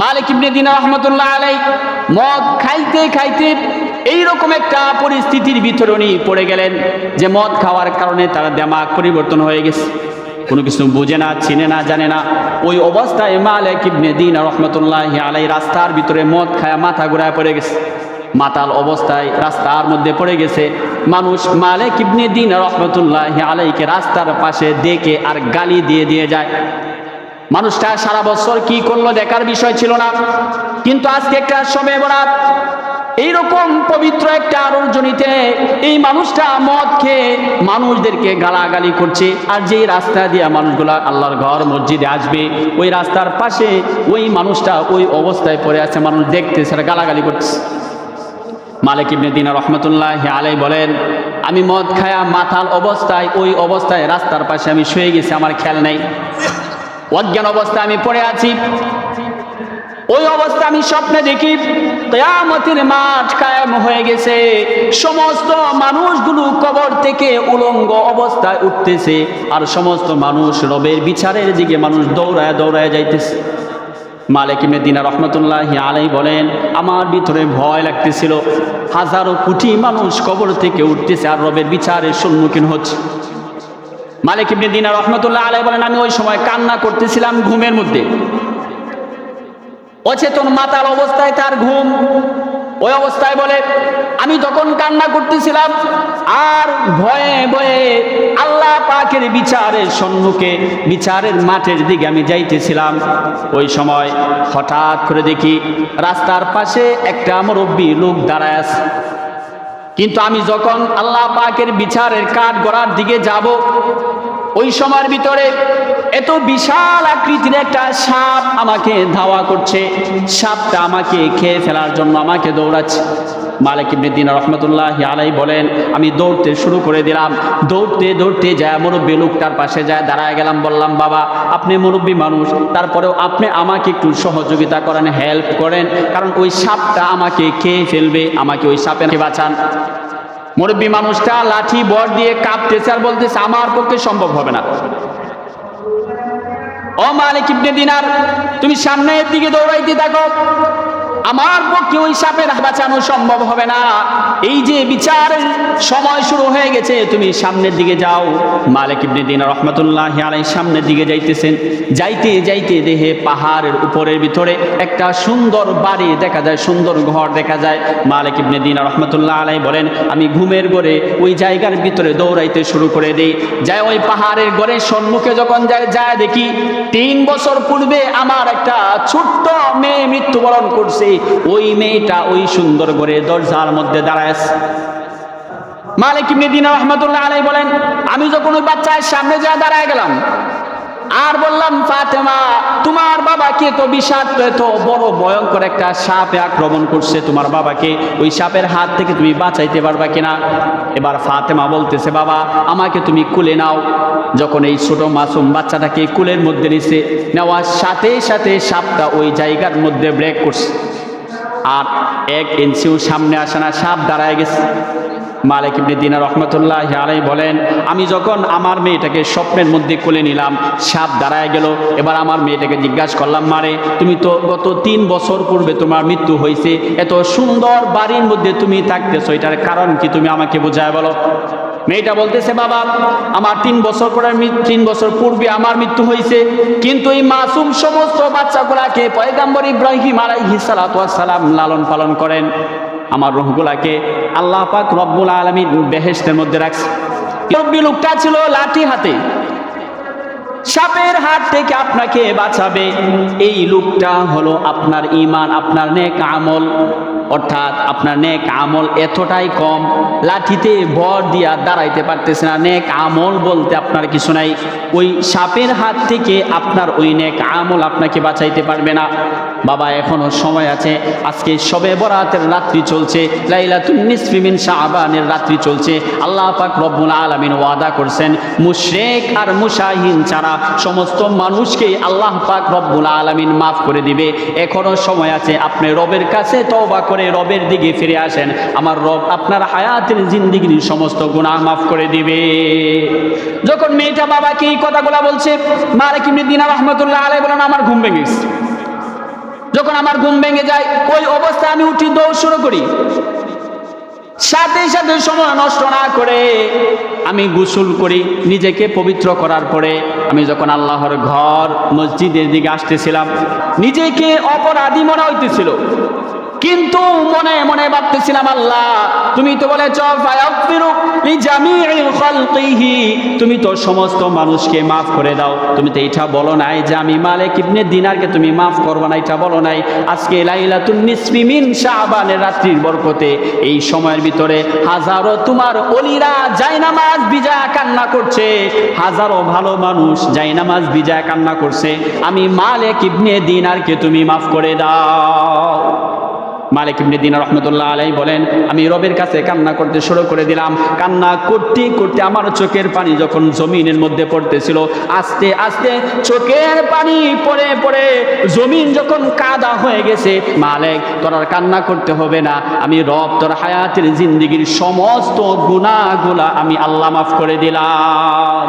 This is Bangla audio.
মালিক ইবনে দিন রহমতুল্লাহ আলাই মদ খাইতে খাইতে এইরকম একটা পরিস্থিতির উনি পড়ে গেলেন যে মদ খাওয়ার কারণে তার দেমাগ পরিবর্তন হয়ে গেছে। কোনো কিছু বুঝে না, চিনে না, জানে না। ওই অবস্থায় মালিক ইবনে দিন রহমতুল্লাহ আলাই রাস্তার ভিতরে মদ খায় মাথা ঘুরায় পড়ে গেছে। মাতাল অবস্থায় রাস্তার মধ্যে পড়ে গেছে। মানুষ মালিক ইবনে দিন রহমতুল্লাহ আলাইকে রাস্তার পাশে দেখে আর গালি দিয়ে দিয়ে যায়। মানুষটা সারা বছর কি করল দেখার বিষয় ছিল না। কিন্তু আজকে একটা সময় বরাত, এইরকম পবিত্র একটা আলোচনীতে এই মানুষটা মদ খেয়ে মানুষদেরকে গালাগালি করছে। আর যেই রাস্তা দিয়ে মানুষগুলা আল্লাহর ঘর, মসজিদে আসবে, ওই রাস্তার পাশে ওই মানুষটা ওই অবস্থায় পড়ে আছে, মানুষ দেখতেছে আর গালাগালি করছে মালিক ইবনে দিনা রহমতুল্লাহ আলাই বলেন, আমি মদ খায়া মাথাল অবস্থায়, ওই অবস্থায় রাস্তার পাশে আমি শুয়ে গেছি, আমার খেয়াল নেই। অজ্ঞান অবস্থায় আমি পড়ে আছি। ওই অবস্থা আমি স্বপ্নে দেখি, কেয়ামতের মাঠ কায়েম হয়ে গেছে। সমস্ত মানুষগুলো কবর থেকে উলঙ্গ অবস্থায় উঠতেছে আর সমস্ত মানুষ রবের বিচারের দিকে মানুষ দৌড়ায় দৌড়ায় যাইতেছে। মালিক ইবনে দিনা রহমতুল্লাহ আলাই বলেন, আমার ভিতরে ভয় লাগতেছিল। হাজারো কোটি মানুষ কবর থেকে উঠতেছে আর রবের বিচারের সম্মুখীন হচ্ছে। মালিক ইবনে দিনা রহমতুল্লাহ আলাই বলেন, আমি ওই সময় কান্না করতেছিলাম ঘুমের মধ্যে। অচেতন মাতাল অবস্থায় তার ঘুম। ওই অবস্থায় বলে, আমি তখন কান্না করতেছিলাম, আর ভয়ে ভয়ে আল্লাহ পাকের বিচারের সম্মুখে, বিচারের মাঠের দিকে আমি যাইতেছিলাম। ওই সময় হঠাৎ করে দেখি রাস্তার পাশে একটা মুরব্বী লোক দাঁড়ায় আছে। কিন্তু আমি যখন আল্লাহ পাকের বিচারের কাঠ গড়ার দিকে যাব ওই সময়ের ভিতরে এত বিশাল আকৃতির একটা সাপ আমাকে ধাওয়া করছে। সাপটা আমাকে খেয়ে ফেলার জন্য আমাকে দৌড়াচ্ছে। মালিক ইবনে দিন রহমতুল্লাহ আলাই বলেন, আমি দৌড়তে শুরু করে দিলাম। দৌড়তে দৌড়তে যায় মুরব্বী লোকটার পাশে যায়, দাঁড়ায় গেলাম, বললাম, বাবা, আপনি মুরব্বী মানুষ। তারপরেও আপনি আমাকে একটু সহযোগিতা করেন, হেল্প করেন। কারণ ওই সাপটা আমাকে খেয়ে ফেলবে, আমাকে ওই সাপে বাঁচান। মুরব্বী মানুষটা লাঠি, বর দিয়ে কাঁপতেছে আর বলতেছে, আমার পক্ষে সম্ভব হবে না। ও মালিক ইবনে দিনার, তুমি সামনের দিকে দৌড়াইতে থাকো। আমার পক্ষে ওই সাপের বাঁচানো সম্ভব হবে না। এই যে বিচার, সময় শুরু হয়ে গেছে, তুমি সামনের দিকে যাও। মালিক ইবনে দিন রহমতুল্লাহ আলাই সামনের দিকে যাইতেছেন। যাইতে যাইতে দেহে পাহাড়ের উপরের ভিতরে একটা সুন্দর বাড়ি দেখা যায়, সুন্দর ঘর দেখা যায়। মালিক ইবনে দিন রহমতুল্লাহ আলাই বলেন, আমি ঘুমের গড়ে ওই জায়গার ভিতরে দৌড়াইতে শুরু করে দিই। যায় ওই পাহাড়ের গড়ের সম্মুখে যখন যায় যায় দেখি তিন বছর পূর্বে আমার একটা ছোট্ট মেয়ে মৃত্যুবরণ করছে। ওই মেয়েটা ওই সুন্দর করে দরজার মধ্যে দাঁড়ায়। মালিক ইবনে দিন আলাই বলেন, আমি যখন ওই বাচ্চার সামনে যা দাঁড়ায় গেলাম, আর বললাম, ফাতেমা, তোমার বাবাকে তো বিষাক্ত, এত বড় ভয়ঙ্কর একটা সাপে আক্রমণ করছে, তোমার বাবাকে, ওই সাপের হাত থেকে তুমি বাঁচাইতে পারবা কিনা? এবার ফাতেমা বলতেছে, বাবা, আমাকে তুমি কুলে নাও। যখন এই ছোট মাসুম বাচ্চাটাকে কুলের মধ্যে নিছে, নেওয়ার সাথে সাথে সাপটা ওই জায়গার মধ্যে ব্রেক করছে। আর এক ইঞ্চিও সামনে আসে না, সাপ দাঁড়ায় গেছে। মালিক ইবনে দিনা রহমতুল্লাহ আলাই বলেন, আমি যখন আমার মেয়েটাকে স্বপ্নের মধ্যে কোলে নিলাম, সাপ দাঁড়ায় গেল। এবার আমার মেয়েটাকে জিজ্ঞাসা করলাম, মারে, তুমি তো গত তিন বছর পূর্বে তোমার মৃত্যু হয়েছে। এত সুন্দর বাড়ির মধ্যে তুমি থাকতেছো, এটার কারণ কি তুমি আমাকে বোঝায় বলো? মেয়েটা বলতেছে, বাবা, আমার তিন বছর পরে তিন বছর পূর্বে আমার মৃত্যু হয়েছে। কিন্তু এই মাসুম সমস্ত বাচ্চাগুলাকে পয়গাম্বর ইব্রাহিম আলাইহি সালাম লালন পালন করেন। আমার রুহগুলাকে আল্লাহ পাক রব্বুল আলমী বেহেস্তের মধ্যে রাখছে। লোকটা ছিল লাঠি হাতে। সাপের হাত থেকে আপনাকে বাঁচাবে। এই লোকটা হলো আপনার ইমান আপনার নেক আমল। অর্থাৎ আপনার নেক আমল এতটাই কম, লাঠিতে ভর দিয়া দাঁড়াইতে পারতেছে না। নেক আমল বলতে আপনার কিছু নাই। ওই সাপের হাত থেকে আপনার ওই নেক আমল আপনাকে বাঁচাইতে পারবে না। বাবা, এখনও সময় আছে। আজকে সবে বরাতের রাত্রি চলছে। লাইলাতুন নিসফি মিন শাবানের রাত্রি চলছে। আল্লাহ পাক রব্বুল আলামিন ওয়াদা করছেন, মুশরিক আর মুশাহিন ছাড়া সমস্ত মানুষকে আল্লাহ পাক রব্বুল আলামিন মাফ করে দিবে। এখনও সময় আছে, আপনি রবের কাছে তওবা করে রবের দিকে ফিরে আসেন। আমার রব আপনার হায়াতের জিন্দিগির সমস্ত গুনাহ মাফ করে দিবে। যখন মেয়েটা বাবাকে এই কথাগুলো বলছে, মালিক ইবনে দিনা রহমতুল্লাহ আলাই বলেন, আমার ঘুম ভেঙে গেছে। যখন আমার ঘুম ভেঙে যায়, ওই অবস্থা আমি উঠি, দৌড় শুরু করি। সাথে সাথে সময় নষ্ট না করে আমি গোসল করি, নিজেকে পবিত্র করার পরে আমি যখন আল্লাহর ঘর, মসজিদের দিকে আসতেছিলাম, নিজেকে অপরাধী মনে হইতেছিল। কিন্তু মনে মনে ভাবতেছিলাম, আল্লাহ, তুমি তো বলেছ তুমি তো সমস্ত মানুষকে মাফ করে দাও। তুমি তো এটা বলো নাই যে আমি মালিক ইবনে দিনারকে তুমি মাফ করব না, এটা বলো নাই। আজকে লাইলাতুন নিসফি মিন শাবানের রাত্রির বরকতে এই সময়ের ভিতরে হাজারো তোমার অলিরা জায়নামাজ বিজা কান্না করছে, হাজারো ভালো মানুষ জায়নামাজ বিজা কান্না করছে। আমি মালিক ইবনে দিনারকে তুমি মাফ করে দাও। মালিক ইবনে দিন রহমতুল্লাহ আলাই বলেন, আমি রবের কাছে কান্না করতে শুরু করে দিলাম। কান্না করতে করতে আমার চোখের পানি যখন জমিনের মধ্যে পড়তেছিল, আস্তে আস্তে চোখের পানি পড়ে পড়ে জমিন যখন কাদা হয়ে গেছে, মালিক, তোর আর কান্না করতে হবে না। আমি রব, তোর হায়াতের জিন্দিগির সমস্ত গুণাগুলা আমি আল্লাহ মাফ করে দিলাম।